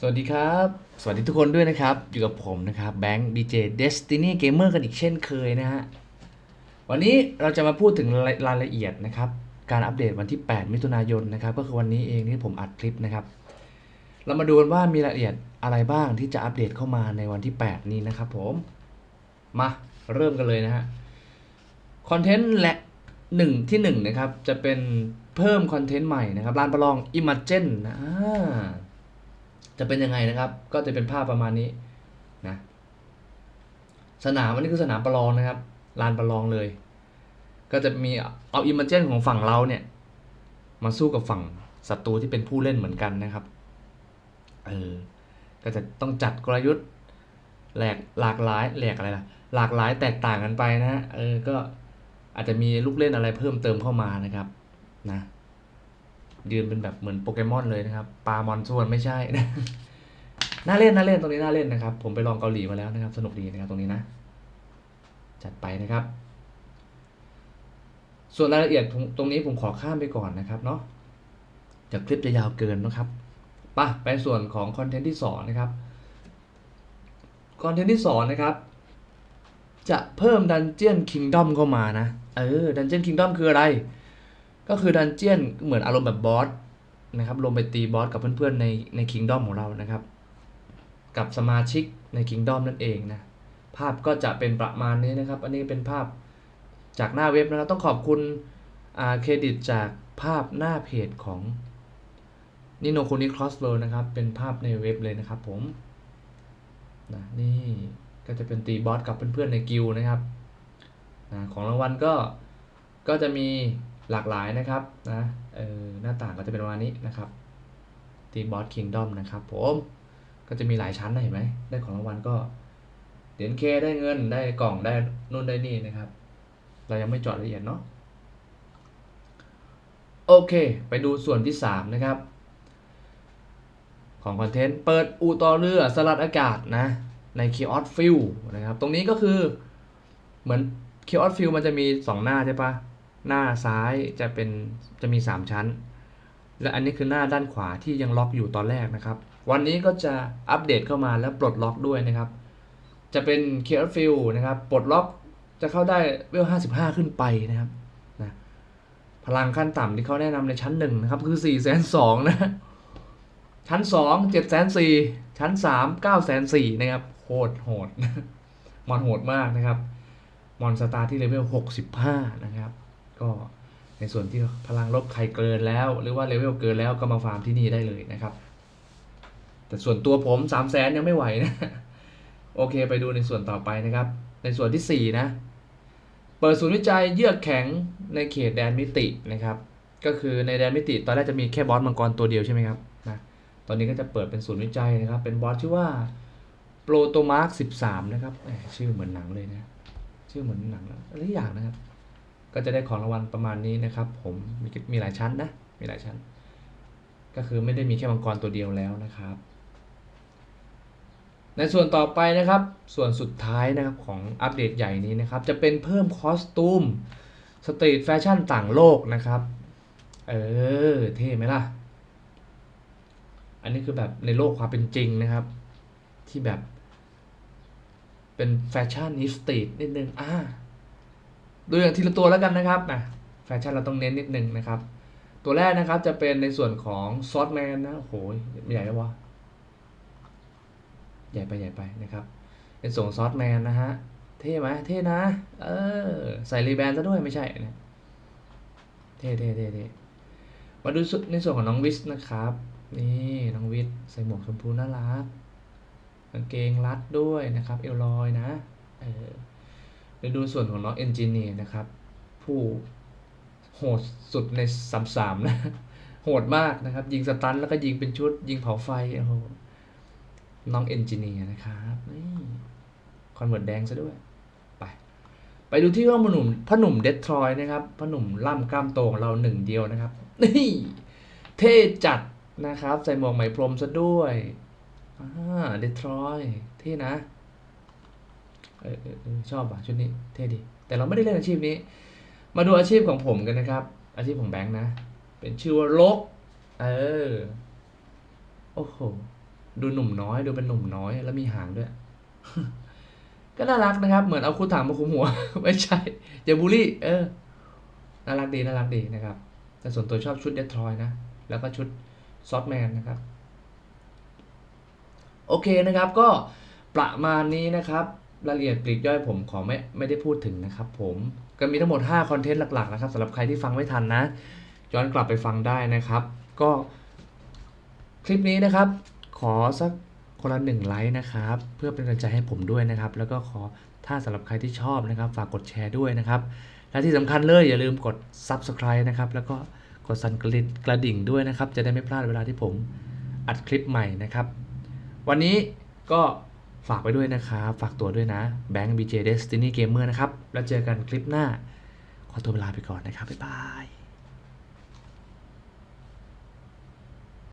สวัสดีครับ สวัสดีทุกคนด้วยนะครับ อยู่กับผมนะครับแบงค์ดีเจเดสตินีเกมเมอร์กันอีกเช่นเคยนะฮะ วันนี้เราจะมาพูดถึงรายละเอียดนะครับ การอัปเดตวันที่ 8 มิถุนายนนะครับ ก็คือวันนี้เองที่ผมอัดคลิปนะครับ เรามาดูกันว่ามีรายละเอียดอะไรบ้างที่จะอัปเดตเข้ามาในวันที่ 8 นี้นะครับผม มาเริ่มกันเลยนะฮะ คอนเทนต์และหนึ่งที่หนึ่งนะครับจะเป็นเพิ่มคอนเทนต์ใหม่นะครับลานประลอง Imagine นะ จะเป็นยังไงนะครับ ก็จะเป็นภาพประมาณนี้นะสนามอันนี้คือสนามประลองนะครับลานประลองเลย ก็จะมีเอา Imagine ของฝั่งเราเนี่ยมาสู้กับฝั่งศัตรูที่เป็นผู้เล่นเหมือนกันนะครับเออก็จะต้องจัดกลยุทธ์แหลกหลากหลายแหลกอะไรล่ะหลากหลายแตกต่างกันไปนะฮะเออก็อาจจะมีลูกเล่นอะไรเพิ่มเติมเข้ามานะครับนะ ยืนเป็นแบบเหมือนโปเกมอนเลยนะครับปลามอนส่วนไม่ใช่นะน่าเล่นน่าเล่นตรงนี้น่าเล่นนะครับ ผมไปลองเกาหลีมาแล้วนะครับ สนุกดีนะครับตรงนี้นะ จัดไปนะครับ ส่วนรายละเอียดตรงนี้ผมขอข้ามไปก่อนนะครับเนาะจากคลิปจะยาวเกินนะครับไป่ะไปส่วนของคอนเทนต์ที่สองนะครับคอนเทนต์ที่สองนะครับ จะเพิ่มดันเจียนคิงดอมเข้ามานะ เออดันเจียนคิงดอมคืออะไร ก็คือดันเจียนเหมือนอารมณ์แบบบอสนะครับลงไปตีบอสกับเพื่อนๆในในคิงดอมของเรานะครับ กับสมาชิกในคิงดอมนั่นเองนะ ภาพก็จะเป็นประมาณนี้นะครับ อันนี้เป็นภาพจากหน้าเว็บนะครับ ต้องขอบคุณเครดิตจากภาพหน้าเพจของนิโนคุนิครอสเวิร์นะครับ เป็นภาพในเว็บเลยนะครับผมนะนี่ก็จะเป็นตีบอสกับเพื่อนๆในกิลนะครับนะของรางวัลก็ก็จะมี หลากหลายนะครับนะเออหน้าต่างก็จะเป็นประมาณนี้นะครับตีบอสคิงดอมนะครับผมก็จะมีหลายชั้นนะเห็นไหมได้ของรางวัลก็เหรียญเคได้เงินได้กล่องได้นู่นได้นี่นะครับ เรายังไม่เจาะละเอียดเนาะโอเค ไปดูส่วนที่ 3 นะครับ ของคอนเทนต์เปิดอูต่อเรือสลัดอากาศนะ ใน k ีออ f ฟิลนะครับ ตรงนี้ก็คือเหมือน k ีออ f ฟิลมันจะมี 2 หน้าใช่ปะ หน้าซ้ายจะเป็นจะมี 3 ชั้น และอันนี้คือหน้าด้านขวาที่ยังล็อกอยู่ตอนแรกนะครับ วันนี้ก็จะอัปเดตเข้ามาแล้วปลดล็อกด้วยนะครับ จะเป็นเคอร์ฟิลนะครับปลดล็อกจะเข้าได้เวล 55 ขึ้นไปนะครับนะพลังขั้นต่ำที่เขาแนะนำในชั้นหนึ่งนะครับ คือ 4 2 0 0 0นะ ชั้น 2 7 4 0 0 0ชั้น 3 9 4 0 0 0นะครับโหดโหดมอนโหดมากนะครับ มอนสตาร์ที่เลเวล 65 นะครับ ก็ในส่วนที่พลังลบใครเกินแล้ว หรือว่าเลเวลเกินแล้วก็มาฟาร์มที่นี่ได้เลยนะครับ แต่ส่วนตัวผม3 0 0 0 0 0ยังไม่ไหวนะ โอเคไปดูในส่วนต่อไปนะครับ ในส่วนที่ 4 นะ เปิดศูนย์วิจัยเยือกแข็งในเขตแดนมิตินะครับ ก็คือในแดนมิติตอนแรกจะมีแค่บอสมังกรตัวเดียวใช่ไหมครับนะตอนนี้ก็จะเปิดเป็นศูนย์วิจัยนะครับ เป็นบอสชื่อว่าโปรโตมาร์ค13 นะครับชื่อเหมือนหนังเลยนะ ชื่อเหมือนหนังอะไรอย่างนะครับ ก็จะได้ของรางวัลประมาณนี้นะครับผมมีมีหลายชั้นนะมีหลายชั้น ก็คือไม่ได้มีแค่มังกรตัวเดียวแล้วนะครับ ในส่วนต่อไปนะครับ ส่วนสุดท้ายนะครับของอัปเดตใหญ่นี้นะครับ จะเป็นเพิ่มคอสตูมสตรีทแฟชั่นต่างโลกนะครับ เออ เท่ไหมล่ะ อันนี้คือแบบในโลกความเป็นจริงนะครับ ที่แบบ เป็นแฟชั่นนิสตรีทนิดนึงอ่า ดูอย่างทีละตัวแล้วกันนะครับนะแฟชั่นเราต้องเน้นนิดนึงนะครับ ตัวแรกนะครับจะเป็นในส่วนของซอสแมนนะโอ้โหใหญ่แล้ววะใหญ่ไปใหญ่ไปนะครับเป็นส่งซอสแมนนะฮะเท่ไหมเท่นะ เออ ใส่รีแบนซะด้วยไม่ใช่นะเท่เท่เท่เท่มาดูในส่วนของน้องวิสนะครับ นี่น้องวิสใส่หมวกชมพูน่ารักกางเกงรัดด้วยนะครับ เอลลอยนะ เออ ไปดูส่วนของน้องเอนจิเนียร์นะครับ ผู้โหดสุดในสามสามนะ โหดมากนะครับ ยิงสตันแล้วก็ยิงเป็นชุด ยิงเผาไฟโอ้โหน้องเอนจิเนียร์นะครับนี่คอนเวิร์ตแดงซะด้วย ไป ไปดูที่ว่าพ่อหนุ่มพ่อหนุ่มเดทรอยนะครับพ่อหนุ่มล่ำกล้ามโตของเราหนึ่งเดียวนะครับ นี่เท่จัดนะครับ ใส่หมวกไหมพรมซะด้วยอ่าเดทรอยเท่นะ ออออชอบอะชุดนี้เท่ดี แต่เราไม่ได้เล่นอาชีพนี้ มาดูอาชีพของผมกันนะครับ อาชีพของแบงค์นะ เป็นชื่อว่าลก เออ โอ้โห ดูหนุ่มน้อย ดูเป็นหนุ่มน้อย แล้วมีหางด้วย ก็น่ารักนะครับ เหมือนเอาคู่ถังมาคุมหัว ไม่ใช่ อย่าบูลลี่ เออ น่ารักดี น่ารักดีนะครับ แต่ส่วนตัวชอบชุดเดทรอยนะ แล้วก็ชุดซอสแมนนะครับ โอเคนะครับ ก็ประมาณนี้นะครับ รายละเอียดปลีกย่อยผมขอไม่ไม่ได้พูดถึงนะครับผมก็มีทั้งหมด 5 คอนเทนต์หลักๆนะครับสำหรับใครที่ฟังไม่ทันนะ ย้อนกลับไปฟังได้นะครับ ก็คลิปนี้นะครับ ขอสักคนละหนึ่งไลค์นะครับ เพื่อเป็นกำลังใจให้ผมด้วยนะครับ แล้วก็ขอถ้าสำหรับใครที่ชอบนะครับ ฝากกดแชร์ด้วยนะครับ และที่สำคัญเลยอย่าลืมกด Subscribe นะครับ แล้วก็กดสั่นกระดิ่งกระดิ่งด้วยนะครับ จะได้ไม่พลาดเวลาที่ผมอัดคลิปใหม่นะครับ วันนี้ก็ ฝากไปด้วยนะครับ ฝากตัวด้วยนะ Bank BJ Destiny Gamer นะครับ แล้วเจอกันคลิปหน้า ขอตัวเวลาไปก่อนนะครับ บ๊ายบาย